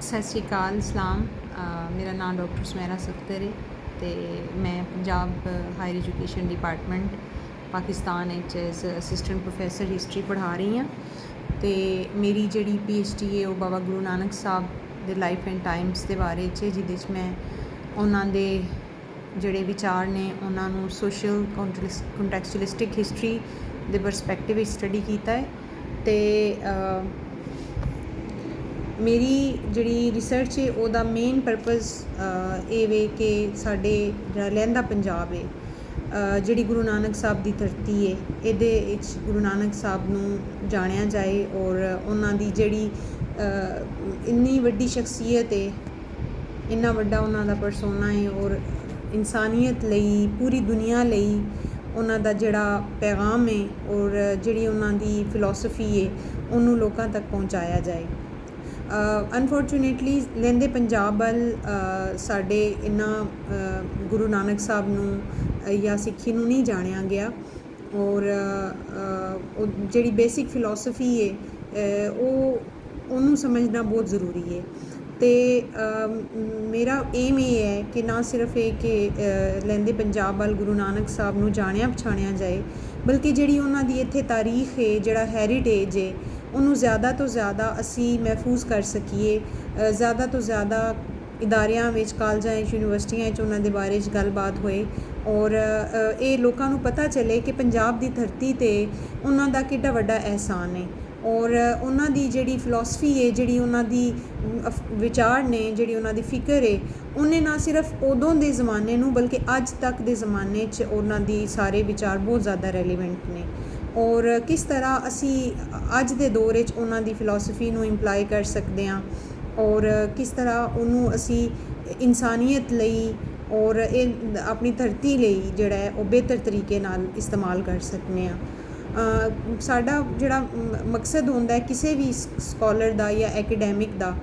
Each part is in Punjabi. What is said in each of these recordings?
ਸਤਿ ਸ਼੍ਰੀ ਅਕਾਲ, ਸਲਾਮ। ਮੇਰਾ ਨਾਮ ਡਾਕਟਰ ਸੁਮੈਰਾ ਸਖਤਰ ਹੈ ਤੇ ਮੈਂ Punjab higher education department Pakistan ਵਿੱਚ ਐਜ਼ ਅਸਿਸਟੈਂਟ ਪ੍ਰੋਫੈਸਰ ਹਿਸਟਰੀ ਪੜ੍ਹਾ ਰਹੀ ਹਾਂ ਤੇ ਮੇਰੀ ਜਿਹੜੀ ਪੀਐਚਡੀ ਹੈ ਉਹ ਬਾਬਾ ਗੁਰੂ ਨਾਨਕ ਸਾਹਿਬ ਦੇ ਲਾਈਫ ਐਂਡ ਟਾਈਮਸ ਦੇ ਬਾਰੇ 'ਚ ਜਿਹਦੇ 'ਚ ਮੈਂ ਉਹਨਾਂ ਦੇ ਜਿਹੜੇ ਵਿਚਾਰ ਨੇ, ਉਹਨਾਂ ਨੂੰ ਸੋਸ਼ਲ ਕੰਟੈਕਸਚੁਅਲਿਸਟਿਕ ਹਿਸਟਰੀ ਦੇ ਪਰਸਪੈਕਟਿਵ ਵਿੱਚ ਸਟੱਡੀ ਕੀਤਾ ਹੈ ਤੇ ਮੇਰੀ ਜਿਹੜੀ ਰਿਸਰਚ ਹੈ ਉਹਦਾ ਮੇਨ ਪਰਪਸ ਇਹ ਵੇ ਕਿ ਸਾਡੇ ਜਿਹੜਾ ਲਹਿੰਦਾ ਪੰਜਾਬ ਹੈ ਜਿਹੜੀ ਗੁਰੂ ਨਾਨਕ ਸਾਹਿਬ ਦੀ ਧਰਤੀ ਹੈ ਇਹਦੇ ਵਿੱਚ ਗੁਰੂ ਨਾਨਕ ਸਾਹਿਬ ਨੂੰ ਜਾਣਿਆ ਜਾਏ ਔਰ ਉਹਨਾਂ ਦੀ ਜਿਹੜੀ ਇੰਨੀ ਵੱਡੀ ਸ਼ਖਸੀਅਤ ਏ, ਇੰਨਾ ਵੱਡਾ ਉਹਨਾਂ ਦਾ ਪਰਸੋਨਾ ਏ ਔਰ ਇਨਸਾਨੀਅਤ ਲਈ, ਪੂਰੀ ਦੁਨੀਆ ਲਈ ਉਹਨਾਂ ਦਾ ਜਿਹੜਾ ਪੈਗਾਮ ਹੈ ਔਰ ਜਿਹੜੀ ਉਹਨਾਂ ਦੀ ਫਿਲਾਸਫੀ ਹੈ ਉਹਨੂੰ ਲੋਕਾਂ ਤੱਕ ਪਹੁੰਚਾਇਆ ਜਾਏ। ਅਨਫੋਰਚੂਨੇਟਲੀ ਲਹਿੰਦੇ ਪੰਜਾਬ ਵੱਲ ਸਾਡੇ ਇਨਾ ਗੁਰੂ ਨਾਨਕ ਸਾਹਿਬ ਨੂੰ ਜਾਂ ਸਿੱਖੀ ਨੂੰ ਨਹੀਂ ਜਾਣਿਆ ਗਿਆ। ਔਰ ਉਹ ਜਿਹੜੀ ਬੇਸਿਕ ਫਿਲਾਸਫੀ ਹੈ ਉਹ ਉਹਨੂੰ ਸਮਝਣਾ ਬਹੁਤ ਜ਼ਰੂਰੀ ਹੈ ਤੇ ਮੇਰਾ ਏਮ ਇਹ ਹੈ ਕਿ ਨਾ ਸਿਰਫ ਇਹ ਕਿ ਅ, ਲਹਿੰਦੇ ਪੰਜਾਬ ਵੱਲ ਗੁਰੂ ਨਾਨਕ ਸਾਹਿਬ ਨੂੰ ਜਾਣਿਆ ਪਛਾਣਿਆ ਜਾਏ ਬਲਕਿ ਜਿਹੜੀ ਉਹਨਾਂ ਦੀ ਇੱਥੇ ਤਾਰੀਖ ਹੈ ਜਿਹੜਾ ਹੈਰੀਟੇਜ ਹੈ ਉਹਨੂੰ ਜ਼ਿਆਦਾ ਤੋਂ ਜ਼ਿਆਦਾ ਅਸੀਂ ਮਹਿਫੂਜ਼ ਕਰ ਸਕੀਏ। ਜ਼ਿਆਦਾ ਤੋਂ ਜ਼ਿਆਦਾ ਇਦਾਰਿਆਂ ਵਿੱਚ, ਕਾਲਜਾਂ ਵਿੱਚ, ਯੂਨੀਵਰਸਿਟੀਆਂ ਵਿੱਚ ਉਹਨਾਂ ਦੇ ਬਾਰੇ 'ਚ ਗੱਲਬਾਤ ਹੋਏ। ਔਰ ਇਹ ਲੋਕਾਂ ਨੂੰ ਪਤਾ ਚੱਲੇ ਕਿ ਪੰਜਾਬ ਦੀ ਧਰਤੀ ਤੇ ਉਹਨਾਂ ਦਾ ਕਿੱਡਾ ਵੱਡਾ ਅਹਿਸਾਨ ਹੈ ਔਰ ਉਹਨਾਂ ਦੀ ਜਿਹੜੀ ਫਿਲਾਸਫੀ ਹੈ ਜਿਹੜੀ ਉਹਨਾਂ ਦੀ ਅਫ- ਵਿਚਾਰ ਨੇ, ਜਿਹੜੀ ਉਹਨਾਂ ਦੀ ਫਿਕਰ ਹੈ ਉਹਨੇ ਨਾ ਸਿਰਫ ਉਦੋਂ ਦੇ ਜ਼ਮਾਨੇ ਨੂੰ, ਬਲਕਿ ਅੱਜ ਤੱਕ ਦੇ ਜ਼ਮਾਨੇ 'ਚ ਉਹਨਾਂ ਦੀ ਸਾਰੇ ਵਿਚਾਰ ਬਹੁਤ ਜ਼ਿਆਦਾ ਰੈਲੇਵੈਂਟ ਨੇ। ਔਰ ਕਿਸ ਤਰ੍ਹਾਂ ਅਸੀਂ ਅੱਜ ਦੇ ਦੌਰ ਵਿੱਚ ਉਹਨਾਂ ਦੀ ਫਿਲਾਸਫੀ ਨੂੰ ਇੰਪਲਾਈ ਕਰ ਸਕਦੇ ਹਾਂ ਔਰ ਕਿਸ ਤਰ੍ਹਾਂ ਉਹਨੂੰ ਅਸੀਂ ਇਨਸਾਨੀਅਤ ਲਈ ਔਰ ਇਹ ਆਪਣੀ ਧਰਤੀ ਲਈ ਜਿਹੜਾ ਹੈ ਉਹ ਬਿਹਤਰ ਤਰੀਕੇ ਨਾਲ ਇਸਤੇਮਾਲ ਕਰ ਸਕਨੇ ਆ ਸਾਡਾ ਜਿਹੜਾ ਮਕਸਦ ਹੁੰਦਾ ਹੈ ਕਿਸੇ ਵੀ ਸਕਾਲਰ ਦਾ ਜਾਂ ਐਕੈਡੈਮਿਕ ਦਾ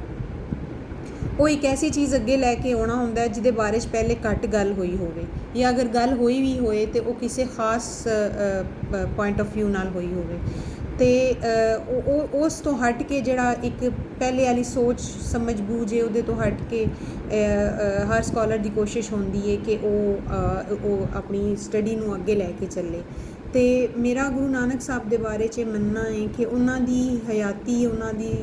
ਉਹ ਇੱਕ ਐਸੀ ਚੀਜ਼ ਅੱਗੇ ਲੈ ਕੇ ਆਉਣਾ ਹੁੰਦਾ ਹੈ ਜਿਹਦੇ ਬਾਰੇ 'ਚ ਪਹਿਲੇ ਘੱਟ ਗੱਲ ਹੋਈ ਹੋਵੇ ਜਾਂ ਅਗਰ ਗੱਲ ਹੋਈ ਵੀ ਹੋਏ ਤੇ ਉਹ ਕਿਸੇ ਖਾਸ ਪੁਆਇੰਟ ਆਫ View ਨਾਲ ਹੋਈ ਹੋਵੇ। ਤੇ ਉਹ ਉਸ ਤੋਂ ਹਟ ਕੇ ਜਿਹੜਾ ਇੱਕ ਪਹਿਲੇ ਵਾਲੀ ਸੋਚ ਸਮਝ ਬੂਝ ਉਹਦੇ ਤੋਂ ਹਟ ਕੇ ਹਰ ਸਕਾਲਰ ਦੀ ਕੋਸ਼ਿਸ਼ ਹੁੰਦੀ ਹੈ ਕਿ ਉਹ ਉਹ ਆਪਣੀ ਸਟੱਡੀ ਨੂੰ ਅੱਗੇ ਲੈ ਕੇ ਚੱਲੇ। ਤੇ ਮੇਰਾ ਗੁਰੂ ਨਾਨਕ ਸਾਹਿਬ ਦੇ ਬਾਰੇ 'ਚ ਇਹ ਮੰਨਣਾ ਹੈ ਕਿ ਉਹਨਾਂ ਦੀ ਹਯਾਤੀ, ਉਹਨਾਂ ਦੀ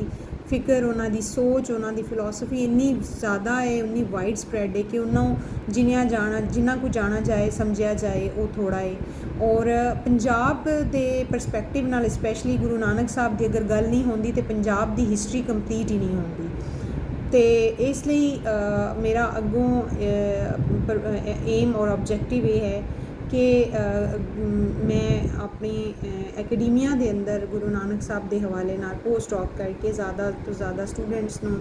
ਫਿਕਰ, ਉਹਨਾਂ ਦੀ ਸੋਚ, ਉਹਨਾਂ ਦੀ ਫਿਲਾਸਫੀ ਇੰਨੀ ਜ਼ਿਆਦਾ ਹੈ ਉਨੀ ਵਾਈਡ ਸਪਰੈਡ ਹੈ ਕਿ ਉਹਨਾਂ ਨੂੰ ਜਿਨਿਆ ਜਾਣਾ, ਜਿੰਨਾ ਕੋ ਜਾਣਾ ਜਾਏ, ਸਮਝਿਆ ਜਾਏ, ਉਹ ਥੋੜਾ ਹੈ। ਔਰ ਪੰਜਾਬ ਦੇ ਪਰਸਪੈਕਟਿਵ ਨਾਲ ਸਪੈਸ਼ਲੀ ਗੁਰੂ ਨਾਨਕ ਸਾਹਿਬ ਦੀ ਅਗਰ ਗੱਲ ਨਹੀਂ ਹੁੰਦੀ ਤੇ ਪੰਜਾਬ ਦੀ ਹਿਸਟਰੀ ਕੰਪਲੀਟ ਹੀ ਨਹੀਂ ਹੁੰਦੀ। ਤੇ ਇਸ ਲਈ ਮੇਰਾ ਅੱਗੋਂ ਏਮ ਔਰ ਆਬਜੈਕਟਿਵ ਇਹ ਹੈ ਕਿ ਮੈਂ ਆਪਣੀ ਐਕੈਡਮੀਆ ਦੇ ਅੰਦਰ ਗੁਰੂ ਨਾਨਕ ਸਾਹਿਬ ਦੇ ਹਵਾਲੇ ਨਾਲ ਪੋਸਟ ਡੌਕ ਕਰਕੇ ਜ਼ਿਆਦਾ ਤੋਂ ਜ਼ਿਆਦਾ ਸਟੂਡੈਂਟਸ ਨੂੰ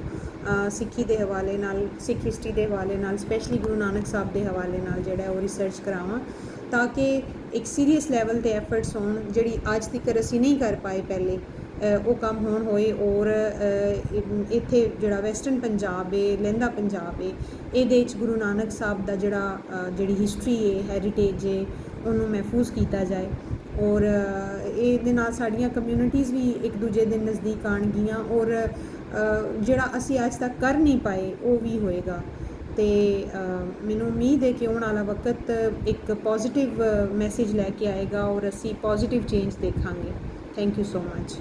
ਸਿੱਖੀ ਦੇ ਹਵਾਲੇ ਨਾਲ, ਸਿੱਖ ਹਿਸਟਰੀ ਦੇ ਹਵਾਲੇ ਨਾਲ ਸਪੈਸ਼ਲੀ ਗੁਰੂ ਨਾਨਕ ਸਾਹਿਬ ਦੇ ਹਵਾਲੇ ਨਾਲ ਜਿਹੜਾ ਉਹ ਰਿਸਰਚ ਕਰਾਵਾਂ, ਤਾਂ ਕਿ ਇੱਕ ਸੀਰੀਅਸ ਲੈਵਲ ਤੇ ਐਫਰਟਸ ਹੋਣ ਜਿਹੜੀ ਅੱਜ ਤੱਕ ਅਸੀਂ ਨਹੀਂ ਕਰ ਪਾਏ ਪਹਿਲੇ। ਉਹ ਕੰਮ ਹੋਣ ਹੋਏ ਔਰ ਇੱਥੇ ਜਿਹੜਾ ਵੈਸਟਰਨ ਪੰਜਾਬ ਏ, ਲਹਿੰਦਾ ਪੰਜਾਬ ਏ, ਇਹਦੇ ਵਿੱਚ ਗੁਰੂ ਨਾਨਕ ਸਾਹਿਬ ਦਾ ਜਿਹੜਾ ਜਿਹੜੀ ਹਿਸਟਰੀ ਏ ਹੈਰੀਟੇਜ ਏ, ਉਹਨੂੰ ਮਹਿਫੂਜ਼ ਕੀਤਾ ਜਾਏ। ਔਰ ਇਹਦੇ ਨਾਲ ਸਾਡੀਆਂ ਕਮਿਊਨਿਟੀਜ਼ ਵੀ ਇੱਕ ਦੂਜੇ ਦੇ ਨਜ਼ਦੀਕ ਆਣਗੀਆਂ ਔਰ ਜਿਹੜਾ ਅਸੀਂ ਅੱਜ ਤੱਕ ਕਰ ਨਹੀਂ ਪਾਏ, ਉਹ ਵੀ ਹੋਏਗਾ। ਤੇ ਮੈਨੂੰ ਉਮੀਦ ਹੈ ਕਿ ਆਉਣ ਵਾਲਾ ਵਕਤ ਇੱਕ ਪੋਜ਼ਿਟਿਵ ਮੈਸੇਜ ਲੈ ਕੇ ਆਏਗਾ ਔਰ ਅਸੀਂ ਪੋਜ਼ਿਟਿਵ ਚੇਂਜ ਦੇਖਾਂਗੇ। Thank you so much